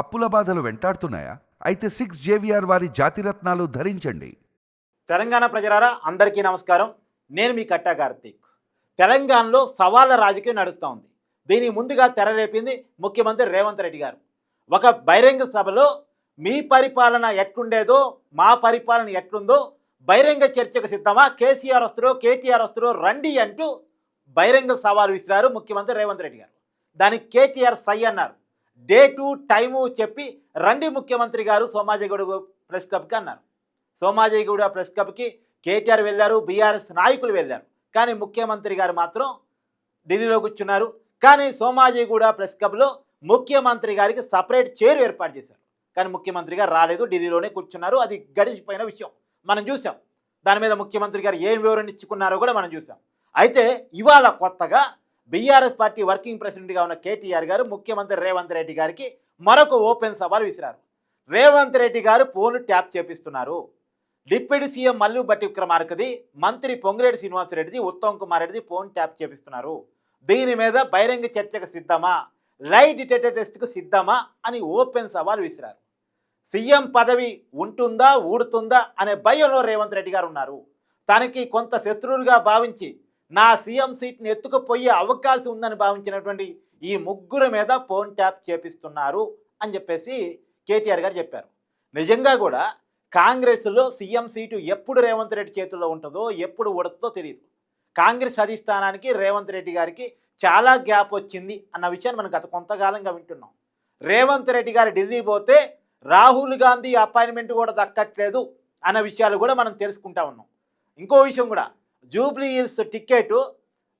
అప్పుల బాధలు వెంటాడుతున్నాయా? అయితే సిక్స్ జేవిఆర్ వారి జాతిరత్నాలు ధరించండి. తెలంగాణ ప్రజలారా అందరికీ నమస్కారం. నేను మీ కట్టా కార్తీక్. తెలంగాణలో సవాళ్ళ రాజకీయం నడుస్తూ ఉంది. దీనికి ముందుగా తెరలేపింది ముఖ్యమంత్రి రేవంత్ రెడ్డి గారు. ఒక బహిరంగ సభలో మీ పరిపాలన ఎట్లుండేదో మా పరిపాలన ఎట్లుందో బహిరంగ చర్చకు సిద్ధమా? కేసీఆర్ వస్తురో కేటీఆర్ వస్తురో రండి అంటూ బహిరంగ సవాలు విసిరారు ముఖ్యమంత్రి రేవంత్ రెడ్డి గారు. దానికి కేటీఆర్ సై అన్నారు. డే టు టైము చెప్పి రండి ముఖ్యమంత్రి గారు సోమాజిగూడ ప్రెస్ క్లబ్కి అన్నారు. సోమాజిగూడ ప్రెస్ క్లబ్కి కేటీఆర్ వెళ్ళారు బీఆర్ఎస్ నాయకులు వెళ్ళారు. కానీ ముఖ్యమంత్రి గారు మాత్రం ఢిల్లీలో కూర్చున్నారు. కానీ సోమాజిగూడ ప్రెస్ క్లబ్లో ముఖ్యమంత్రి గారికి సపరేట్ చైర్ ఏర్పాటు చేశారు. కానీ ముఖ్యమంత్రి గారు రాలేదు ఢిల్లీలోనే కూర్చున్నారు. అది గడిచిపోయిన విషయం. మనం చూసాం దాని మీద ముఖ్యమంత్రి గారు ఏం వివరణ ఇచ్చుకున్నారో కూడా మనం చూసాం అయితే ఇవాళ కొత్తగా బీఆర్ఎస్ పార్టీ వర్కింగ్ ప్రెసిడెంట్గా ఉన్న కేటీఆర్ గారు ముఖ్యమంత్రి రేవంత్ రెడ్డి గారికి మరొక ఓపెన్ సవాల్ విసిరారు. రేవంత్ రెడ్డి గారు ఫోన్ ట్యాప్ చేపిస్తున్నారు. డిప్యూటీ సీఎం మల్లు భట్టి విక్రమార్కది మంత్రి పొంగిరెడ్డి శ్రీనివాసరెడ్డిది ఉత్తమ్ కుమార్ రెడ్డిది ఫోన్ ట్యాప్ చేపిస్తున్నారు. దీని మీద బహిరంగ చర్చకు సిద్ధమా? లై డిటెక్టర్ టెస్ట్కు సిద్ధమా? అని ఓపెన్ సవాల్ విసిరారు. సీఎం పదవి ఉంటుందా? ఊడుతుందా అనే భయంలో రేవంత్ రెడ్డి గారు ఉన్నారు. తనకి కొంత శత్రువులుగా భావించి నా సీఎం సీట్ని ఎత్తుకుపోయే అవకాశం ఉందని భావించినటువంటి ఈ ముగ్గురు మీద ఫోన్ ట్యాప్ చేపిస్తున్నారు అని చెప్పేసి కేటీఆర్ గారు చెప్పారు. నిజంగా కూడా కాంగ్రెస్లో సీఎం సీటు ఎప్పుడు రేవంత్ రెడ్డి చేతుల్లో ఉంటుందో ఎప్పుడు ఉడుతుందో తెలియదు కాంగ్రెస్ అధిష్టానానికి రేవంత్ రెడ్డి గారికి చాలా గ్యాప్ వచ్చింది అన్న విషయాన్ని మనం గత కొంతకాలంగా వింటున్నాం. రేవంత్ రెడ్డి గారు ఢిల్లీ పోతే రాహుల్ గాంధీ అపాయింట్మెంట్ కూడా దక్కట్లేదు అన్న విషయాలు కూడా మనం తెలుసుకుంటా ఉన్నాం. ఇంకో విషయం కూడా జూబ్లీ హిల్స్ టికెట్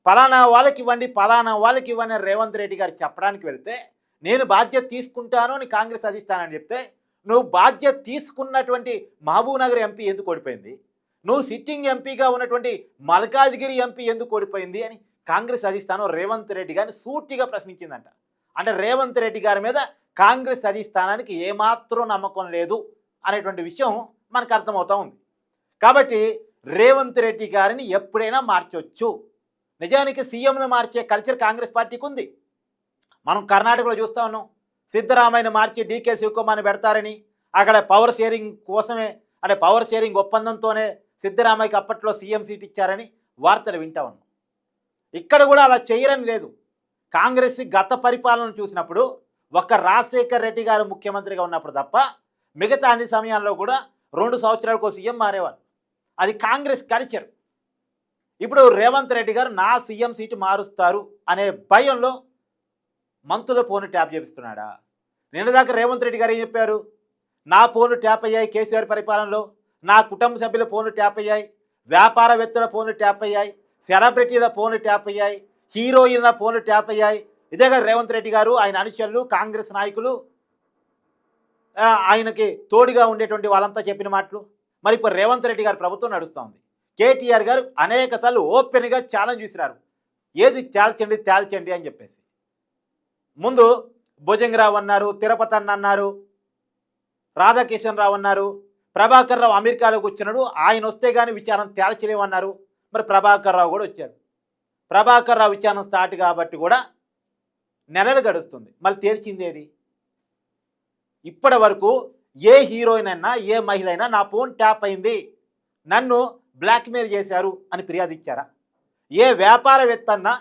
పలానా వాళ్ళకి ఇవ్వండి పలానా వాళ్ళకి ఇవ్వని రేవంత్ రెడ్డి గారు చెప్పడానికి వెళ్తే నేను బాధ్యత తీసుకుంటాను అని కాంగ్రెస్ అధిస్తానని చెప్తే నువ్వు బాధ్యత తీసుకున్నటువంటి మహబూబ్నగర్ ఎంపీ ఎందుకు ఓడిపోయింది? నువ్వు సిట్టింగ్ ఎంపీగా ఉన్నటువంటి మల్కాజ్గిరి ఎంపీ ఎందుకు ఓడిపోయింది అని కాంగ్రెస్ అధిష్టానం రేవంత్ రెడ్డి గారిని సూటిగా ప్రశ్నించిందంట. అంటే రేవంత్ రెడ్డి గారి మీద కాంగ్రెస్ అధిష్టానానికి ఏమాత్రం నమ్మకం లేదు అనేటువంటి విషయం మనకు అర్థమవుతూ ఉంది. కాబట్టి రేవంత్ రెడ్డి గారిని ఎప్పుడైనా మార్చొచ్చు. నిజానికి సీఎంను మార్చే కల్చర్ కాంగ్రెస్ పార్టీకి ఉంది మనం కర్ణాటకలో చూస్తా ఉన్నాం. సిద్ధరామయ్యను మార్చి డీకే శివకుమార్ని పెడతారని అక్కడ పవర్ షేరింగ్ కోసమే అంటే పవర్ షేరింగ్ ఒప్పందంతోనే సిద్ధరామయ్యకి అప్పట్లో సీఎం సీట్ ఇచ్చారని వార్తలు వింటా ఉన్నాం. ఇక్కడ కూడా అలా చేయరని లేదు. కాంగ్రెస్ గత పరిపాలన చూసినప్పుడు ఒక్క రాజశేఖర్ రెడ్డి గారు ముఖ్యమంత్రిగా ఉన్నప్పుడు తప్ప మిగతా అన్ని సమయాల్లో కూడా రెండు సంవత్సరాలకు సీఎం మారేవారు. అది కాంగ్రెస్ కల్చర్ ఇప్పుడు రేవంత్ రెడ్డి గారు నా సీఎం సీటు మారుస్తారు అనే భయంలో మంత్రుల ఫోన్ ట్యాప్ చేపిస్తున్నాడా? నిన్న దాకా రేవంత్ రెడ్డి గారు ఏం చెప్పారు? నా ఫోన్లు ట్యాప్ అయ్యాయి కేసీఆర్ పరిపాలనలో నా కుటుంబ సభ్యుల ఫోన్లు ట్యాప్ అయ్యాయి వ్యాపారవేత్తల ఫోన్లు ట్యాప్ అయ్యాయి సెలబ్రిటీల ఫోన్లు ట్యాప్ అయ్యాయి హీరోయిన్ల ఫోన్లు ట్యాప్ అయ్యాయి. ఇదే రేవంత్ రెడ్డి గారు ఆయన అనుచరులు కాంగ్రెస్ నాయకులు ఆయనకి తోడుగా ఉండేటువంటి వాళ్ళంతా చెప్పిన మాటలు. మరి ఇప్పుడు రేవంత్ రెడ్డి గారి ప్రభుత్వం నడుస్తోంది. కేటీఆర్ గారు అనేక సార్లు ఓపెన్గా ఛాలెంజ్ విసిరారు ఏది తేల్చండి తేల్చండి అని చెప్పేసి. ముందు భుజంగరావు అన్నారు తిరుపతి అన్న అన్నారు రాధాకిషన్ రావు అన్నారు ప్రభాకర్ రావు అమెరికాలోకి వచ్చినాడు ఆయన వస్తే కానీ విచారణ తేల్చలేమన్నారు మరి ప్రభాకర్ రావు కూడా వచ్చాడు. ప్రభాకర్ రావు విచారణ స్టార్ట్ కాబట్టి కూడా నెలలు గడుస్తుంది. మళ్ళీ తేల్చింది ఏది? ఇప్పటి వరకు ఏ హీరోయిన్ అయినా ఏ మహిళ అయినా నా ఫోన్ ట్యాప్ అయింది. నన్ను బ్లాక్మెయిల్ చేశారు అని ఫిర్యాదు ఇచ్చారా ఏ వ్యాపారవేత్త అన్నా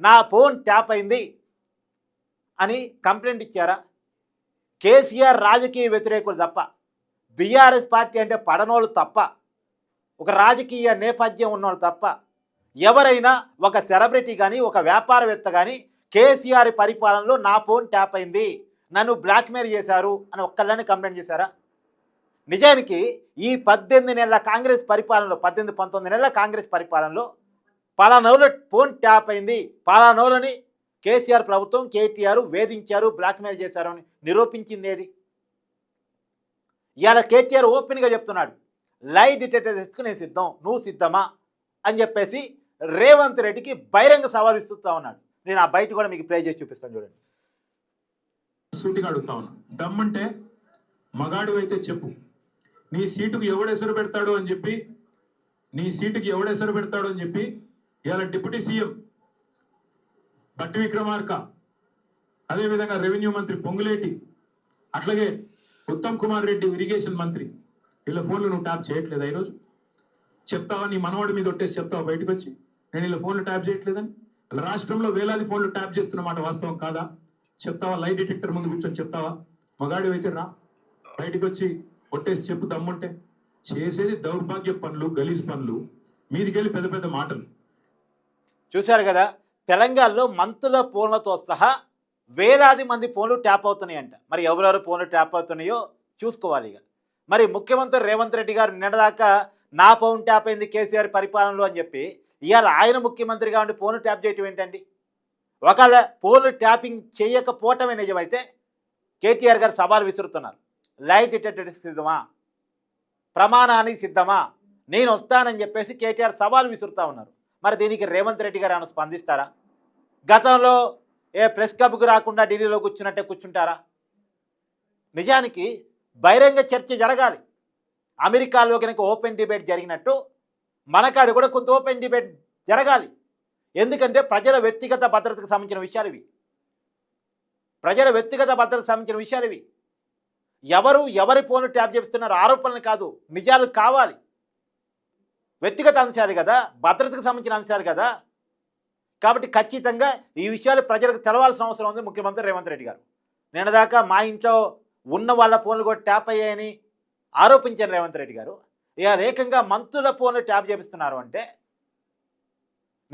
నా ఫోన్ ట్యాప్ అయింది అని కంప్లైంట్ ఇచ్చారా? కేసీఆర్ రాజకీయ వ్యతిరేకులు తప్ప బీఆర్ఎస్ పార్టీ అంటే పడనోళ్ళు తప్ప ఒక రాజకీయ నేపథ్యం ఉన్నోళ్ళు తప్ప ఎవరైనా ఒక సెలబ్రిటీ కానీ ఒక వ్యాపారవేత్త కానీ కేసీఆర్ పరిపాలనలో నా ఫోన్ ట్యాప్ అయింది. నన్ను బ్లాక్మెయిల్ చేశారు అని ఒక్కళ్ళని కంప్లైంట్ చేశారా? నిజానికి ఈ పద్దెనిమిది నెలల కాంగ్రెస్ పరిపాలనలో పద్దెనిమిది పంతొమ్మిది నెలల కాంగ్రెస్ పరిపాలనలో పలానోళ్ళ ఫోన్ ట్యాప్ అయింది. పలానోళ్ళని కేసీఆర్ ప్రభుత్వం కేటీఆర్ వేధించారు బ్లాక్మెయిల్ చేశారు అని నిరూపించింది ఏది ఇవాళ కేటీఆర్ ఓపెన్గా చెప్తున్నాడు లై డిటెక్టర్ టెస్ట్కి నేను సిద్ధం నువ్వు సిద్ధమా? అని చెప్పేసి రేవంత్ రెడ్డికి బహిరంగ సవాల్ ఇస్తూ ఉన్నాడు. నేను ఆ బయట కూడా మీకు ప్లే చేసి చూపిస్తాను చూడండి. సూటిగా అడుగుతా ఉన్నా. దమ్మంటే మగాడు అయితే చెప్పు. నీ సీటుకు ఎవడెసరు పెడతాడు అని చెప్పి నీ సీటుకి ఎవడెసరు పెడతాడు అని చెప్పి ఇవాళ డిప్యూటీ సీఎం బట్టి విక్రమార్క అదేవిధంగా రెవెన్యూ మంత్రి పొంగులేటి అట్లాగే ఉత్తమ్ కుమార్ రెడ్డి ఇరిగేషన్ మంత్రి వీళ్ళ ఫోన్లు నువ్వు ట్యాప్ చేయట్లేదా ఈరోజు? చెప్తావా? నీ మనవాడి మీద ఒట్టేసి చెప్తావా బయటకు వచ్చి నేను ఇలా ఫోన్లు ట్యాప్ చేయట్లేదని? ఇలా రాష్ట్రంలో వేలాది ఫోన్లు ట్యాప్ చేస్తున్నమాట వాస్తవం కాదా? చెప్తావా? లై డిటెక్టర్ ముందు కూర్చొని చెప్తావా? మగాడి అయితే రా బయటకు వచ్చి కొట్టేసి చెప్పు దమ్ముంటే. చేసేది దౌర్భాగ్య పనులు గలీజ్ పనులు. మీదికెళ్ళి పెద్ద పెద్ద మాటలు. చూశారు కదా? తెలంగాణలో మంత్రుల ఫోన్లతో సహా వేలాది మంది ఫోన్లు ట్యాప్ అవుతున్నాయంట. మరి ఎవరెవరు ఫోన్లు ట్యాప్ అవుతున్నాయో చూసుకోవాలి ఇక. మరి ముఖ్యమంత్రి రేవంత్ రెడ్డి గారు నిన్నదాకా నా ఫోన్ ట్యాప్ అయింది కేసీఆర్ పరిపాలనలో అని చెప్పి ఇవాళ ఆయన ముఖ్యమంత్రిగా ఉండి ఫోన్లు ట్యాప్ చేయటం ఏంటండి? ఒకవేళ పోలు ట్యాపింగ్ చేయకపోవటమే నిజమైతే కేటీఆర్ గారు సవాల్ విసురుతున్నారు. లైట్ డిటెక్టర్ సిద్ధమా? ప్రమాణానికి సిద్ధమా? నేను వస్తానని చెప్పేసి కేటీఆర్ సవాల్ విసురుతా ఉన్నారు. మరి దీనికి రేవంత్ రెడ్డి గారు ఏమైనా స్పందిస్తారా? గతంలో ఏ ప్రెస్ క్లబ్కు రాకుండా ఢిల్లీలో కూర్చున్నట్టే కూర్చుంటారా? నిజానికి బహిరంగ చర్చ జరగాలి. అమెరికాలో కనుక ఓపెన్ డిబేట్ జరిగినట్టు మనకాడు కూడా కొంత ఓపెన్ డిబేట్ జరగాలి. ఎందుకంటే ప్రజల వ్యక్తిగత భద్రతకు సంబంధించిన విషయాలు ఇవి. ప్రజల వ్యక్తిగత భద్రతకు సంబంధించిన విషయాలు ఇవి. ఎవరు ఎవరి ఫోన్లు ట్యాప్ చేస్తున్నారు ఆరోపణలు కాదు నిజాలు కావాలి. వ్యక్తిగత అంశాలు కదా భద్రతకు సంబంధించిన అంశాలు కదా. కాబట్టి ఖచ్చితంగా ఈ విషయాలు ప్రజలకు తెలవాల్సిన అవసరం ఉంది ముఖ్యమంత్రి రేవంత్ రెడ్డి గారు. నిన్నదాకా మా ఇంట్లో ఉన్న వాళ్ళ ఫోన్లు కూడా ట్యాప్ అయ్యాయని ఆరోపించారు రేవంత్ రెడ్డి గారు. ఇక ఏకంగా మంత్రుల ఫోన్లు ట్యాప్ చేపిస్తున్నారు అంటే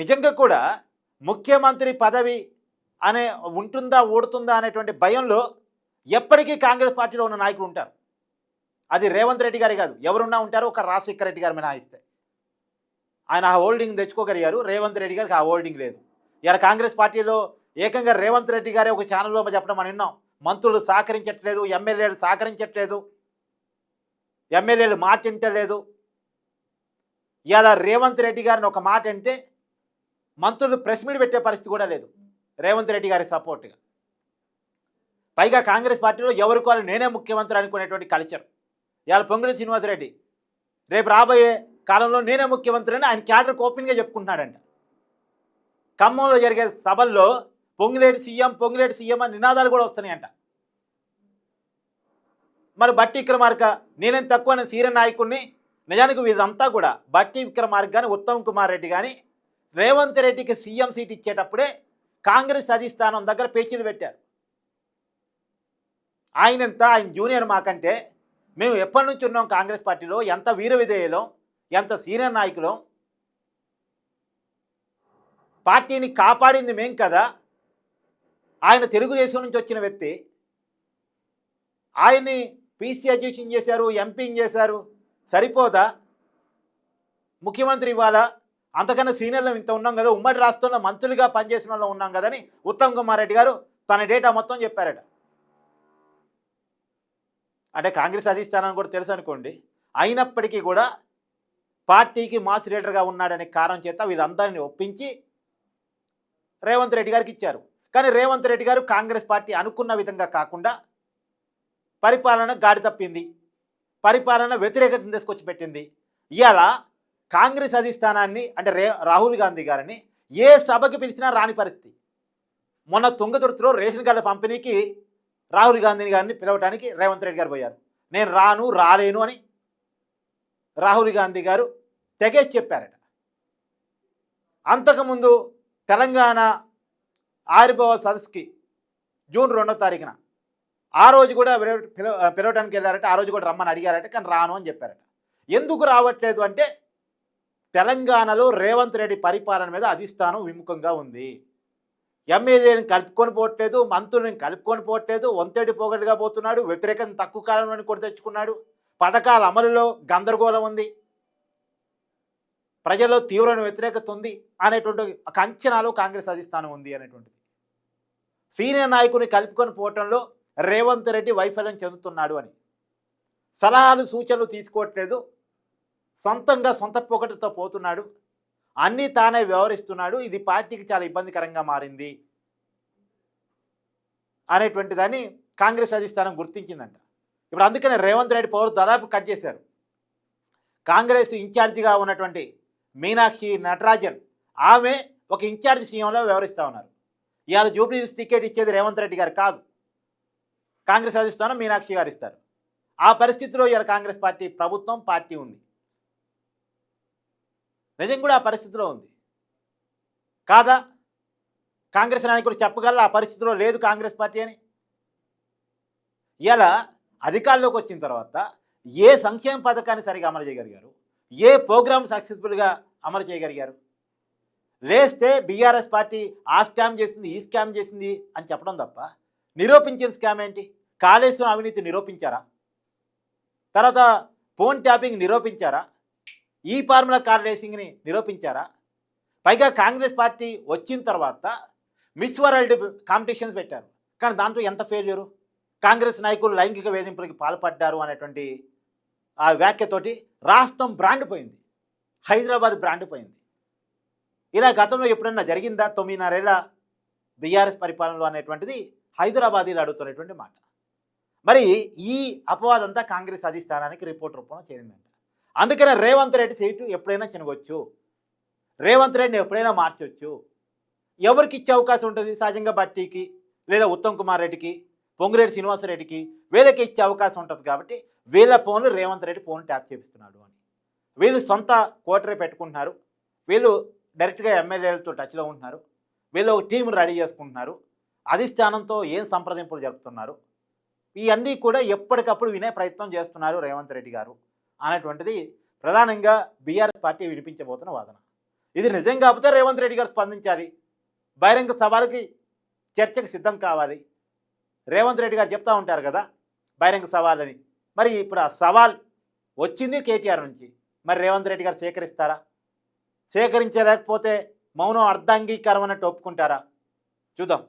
నిజంగా కూడా ముఖ్యమంత్రి పదవి అనే ఉంటుందా ఊడుతుందా అనేటువంటి భయంలో ఎప్పటికీ కాంగ్రెస్ పార్టీలో ఉన్న నాయకులు ఉంటారు. అది రేవంత్ రెడ్డి గారి కాదు ఎవరున్నా ఉంటారో ఒక రాజశేఖర రెడ్డి గారి మినహాయిస్తే ఆయన ఆ హోల్డింగ్ తెచ్చుకోగలిగారు రేవంత్ రెడ్డి గారికి ఆ హోల్డింగ్ లేదు. ఇలా కాంగ్రెస్ పార్టీలో ఏకంగా రేవంత్ రెడ్డి గారే ఒక ఛానల్లో చెప్పడం మనం విన్నాం. మంత్రులు సహకరించట్లేదు ఎమ్మెల్యేలు సహకరించట్లేదు ఎమ్మెల్యేలు మాట వింటలేదు. ఇలా రేవంత్ రెడ్డి గారిని ఒక మాట అంటే మంత్రులు ప్రెస్ మీట్ పెట్టే పరిస్థితి కూడా లేదు. రేవంత్ రెడ్డి గారి సపోర్ట్గా. పైగా కాంగ్రెస్ పార్టీలో ఎవరికి వాళ్ళు నేనే ముఖ్యమంత్రి అనుకునేటువంటి కల్చర్. ఇవాళ పొంగుడి శ్రీనివాసరెడ్డి రేపు రాబోయే కాలంలో నేనే ముఖ్యమంత్రి అని ఆయన క్యాడర్కి ఓపెన్గా చెప్పుకుంటున్నాడంట. ఖమ్మంలో జరిగే సభల్లో పొంగులేటి సీఎం పొంగులేటి సీఎం అని నినాదాలు కూడా వస్తున్నాయంట. మరి బట్టి విక్రమార్క నేనేం తక్కువ నేను సీర నాయకుడిని నిజానికి వీరంతా కూడా బట్టి విక్రమార్క కానీ ఉత్తమ్ కుమార్ రెడ్డి కానీ రేవంత్ రెడ్డికి సీఎం సీట్ ఇచ్చేటప్పుడే కాంగ్రెస్ అధిష్టానం దగ్గర పేచీలు పెట్టారు. ఆయన ఎంత? ఆయన జూనియర్ మాకంటే మేము ఎప్పటి నుంచి ఉన్నాం కాంగ్రెస్ పార్టీలో? ఎంత వీర విధేయులం ఎంత సీనియర్ నాయకులం? పార్టీని కాపాడింది మేం కదా. ఆయన తెలుగుదేశం నుంచి వచ్చిన వ్యక్తి. ఆయన్ని పీసీ అధ్యక్షం చేశారు ఎంపీని చేశారు. సరిపోదా? ముఖ్యమంత్రి ఇవాళ అంతకన్నా సీనియర్లో ఇంత ఉన్నాం కదా ఉమ్మడి రాష్ట్రంలో మంత్రులుగా పనిచేసిన వాళ్ళు ఉన్నాం కదని ఉత్తమ్ కుమార్ రెడ్డి గారు తన డేటా మొత్తం చెప్పారట. అంటే కాంగ్రెస్ అధిష్టానాన్ని కూడా తెలుసు అనుకోండి అయినప్పటికీ కూడా పార్టీకి మాస్ లీడర్గా ఉన్నాడనే కారణం చేత వీళ్ళందరినీ ఒప్పించి రేవంత్ రెడ్డి గారికి ఇచ్చారు. కానీ రేవంత్ రెడ్డి గారు కాంగ్రెస్ పార్టీ అనుకున్న విధంగా కాకుండా పరిపాలన గాడి తప్పింది పరిపాలన వ్యతిరేకతను తీసుకొచ్చి పెట్టింది ఇలా కాంగ్రెస్ అధిష్టానాన్ని అంటే రే రాహుల్ గాంధీ గారిని ఏ సభకి పిలిచినా రాని పరిస్థితి. మొన్న తుంగతుర్తిలో రేషన్ కార్డుల పంపిణీకి రాహుల్ గాంధీ గారిని పిలవటానికి రేవంత్ రెడ్డి గారు పోయారు. నేను రాను రాలేను అని రాహుల్ గాంధీ గారు తెగేసి చెప్పారట. అంతకుముందు తెలంగాణ ఆరిభవ సదస్సుకి జూన్ రెండో తారీఖున ఆ రోజు కూడా పిలవ- పిలవటానికి పిలవడానికి వెళ్ళారట ఆ రోజు కూడా రమ్మని అడిగారట కానీ రాను అని చెప్పారట. ఎందుకు రావట్లేదు అంటే తెలంగాణలో రేవంత్ రెడ్డి పరిపాలన మీద అధిష్టానం విముఖంగా ఉంది. ఎమ్మెల్యేని కలుపుకొని పోవట్లేదు మంత్రులను కలుపుకొని పోవట్లేదు వంతేడి పోగలుగా పోతున్నాడు వ్యతిరేకత తక్కువ కాలంలోని కూడా తెచ్చుకున్నాడు. పథకాల అమలులో గందరగోళం ఉంది. ప్రజల్లో తీవ్రమైన వ్యతిరేకత ఉంది అనేటువంటి ఒక అంచనాలో కాంగ్రెస్ అధిష్టానం ఉంది అనేటువంటిది. సీనియర్ నాయకుని కలుపుకొని పోవటంలో రేవంత్ రెడ్డి వైఫల్యం చెందుతున్నాడు అని. సలహాలు సూచనలు తీసుకోవట్లేదు. సొంతంగా సొంత పొగటితో పోతున్నాడు. అన్నీ తానే వ్యవహరిస్తున్నాడు. ఇది పార్టీకి చాలా ఇబ్బందికరంగా మారింది. అనేటువంటి దాన్ని కాంగ్రెస్ అధిష్టానం గుర్తించిందంట. ఇప్పుడు అందుకనే రేవంత్ రెడ్డి పవర్ దాదాపు కట్ చేశారు. కాంగ్రెస్ ఇన్ఛార్జిగా ఉన్నటువంటి మీనాక్షి నటరాజన్ ఆమె ఒక ఇన్ఛార్జ్ సీఎంలో వ్యవహరిస్తూ ఉన్నారు. ఇవాళ జూబ్లీ టికెట్ ఇచ్చేది రేవంత్ రెడ్డి గారు కాదు. కాంగ్రెస్ అధిష్టానం మీనాక్షి గారు ఇస్తారు. ఆ పరిస్థితిలో ఇవాళ కాంగ్రెస్ పార్టీ ప్రభుత్వం పార్టీ ఉంది. నిజం కూడా ఆ పరిస్థితిలో ఉంది. కాదా? కాంగ్రెస్ నాయకుడు చెప్పగల ఆ పరిస్థితిలో లేదు కాంగ్రెస్ పార్టీ అని? ఇలా అధికారంలోకి వచ్చిన తర్వాత ఏ సంక్షేమ పథకాన్ని సరిగా అమలు చేయగలిగారు? ఏ ప్రోగ్రామ్ సక్సెస్ఫుల్గా అమలు చేయగలిగారు? లేస్తే బీఆర్ఎస్ పార్టీ ఆ స్కామ్ చేసింది ఈ స్కామ్ చేసింది అని చెప్పడం తప్ప నిరూపించిన స్కామ్ ఏంటి? కాళేశ్వరం అవినీతి నిరూపించారా? తర్వాత ఫోన్ ట్యాపింగ్ నిరూపించారా? ఈ ఫార్ములా కార్ రేసింగ్ని నిరూపించారా? పైగా కాంగ్రెస్ పార్టీ వచ్చిన తర్వాత మిస్ వరల్డ్ కాంపిటీషన్స్ పెట్టారు. కానీ దాంట్లో ఎంత ఫెయిల్యూరు? కాంగ్రెస్ నాయకులు లైంగిక వేధింపులకి పాల్పడ్డారు అనేటువంటి ఆ వ్యాఖ్యతోటి రాష్ట్రం బ్రాండ్ పోయింది. హైదరాబాద్ బ్రాండ్ పోయింది. ఇలా గతంలో ఎప్పుడన్నా జరిగిందా తొమ్మిదిన్నరేళ్ళ బీఆర్ఎస్ పరిపాలనలో అనేటువంటిది? హైదరాబాదీలు అడుగుతున్నటువంటి మాట. మరి ఈ అపవాదంతా కాంగ్రెస్ అధిష్టానానికి రిపోర్ట్ రూపంలో చేరిందండి అందుకనే రేవంత్ రెడ్డి సీటు ఎప్పుడైనా చినగొచ్చు. రేవంత్ రెడ్డిని ఎప్పుడైనా మార్చొచ్చు. ఎవరికి ఇచ్చే అవకాశం ఉంటుంది? సహజంగా పార్టీకి లేదా ఉత్తమ్ కుమార్ రెడ్డికి పొంగిరెడ్డి శ్రీనివాసరెడ్డికి వీళ్ళకి ఇచ్చే అవకాశం ఉంటుంది కాబట్టి వీళ్ళ ఫోన్లు రేవంత్ రెడ్డి ఫోన్ ట్యాప్ చేపిస్తున్నాడు అని. వీళ్ళు సొంత కోటరే పెట్టుకుంటున్నారు. వీళ్ళు డైరెక్ట్గా ఎమ్మెల్యేలతో టచ్లో ఉంటున్నారు. వీళ్ళు ఒక టీం రెడీ చేసుకుంటున్నారు. అధిష్టానంతో ఏం సంప్రదింపులు జరుపుతున్నారు? ఇవన్నీ కూడా ఎప్పటికప్పుడు వినే ప్రయత్నం చేస్తున్నారు రేవంత్ రెడ్డి గారు. అనేటువంటిది ప్రధానంగా బీఆర్ఎస్ పార్టీ వినిపించబోతున్న వాదన. ఇది నిజం కాకపోతే రేవంత్ రెడ్డి గారు స్పందించాలి. బహిరంగ సభలకి చర్చకు సిద్ధం కావాలి. రేవంత్ రెడ్డి గారు చెప్తా ఉంటారు కదా బహిరంగ సవాల్ అని మరి ఇప్పుడు ఆ సవాల్ వచ్చింది కేటీఆర్ నుంచి. మరి రేవంత్ రెడ్డి గారు సేకరిస్తారా? సేకరించలేకపోతే మౌనం అర్ధాంగీకారం అన్నట్టు ఒప్పుకుంటారా? చూద్దాం.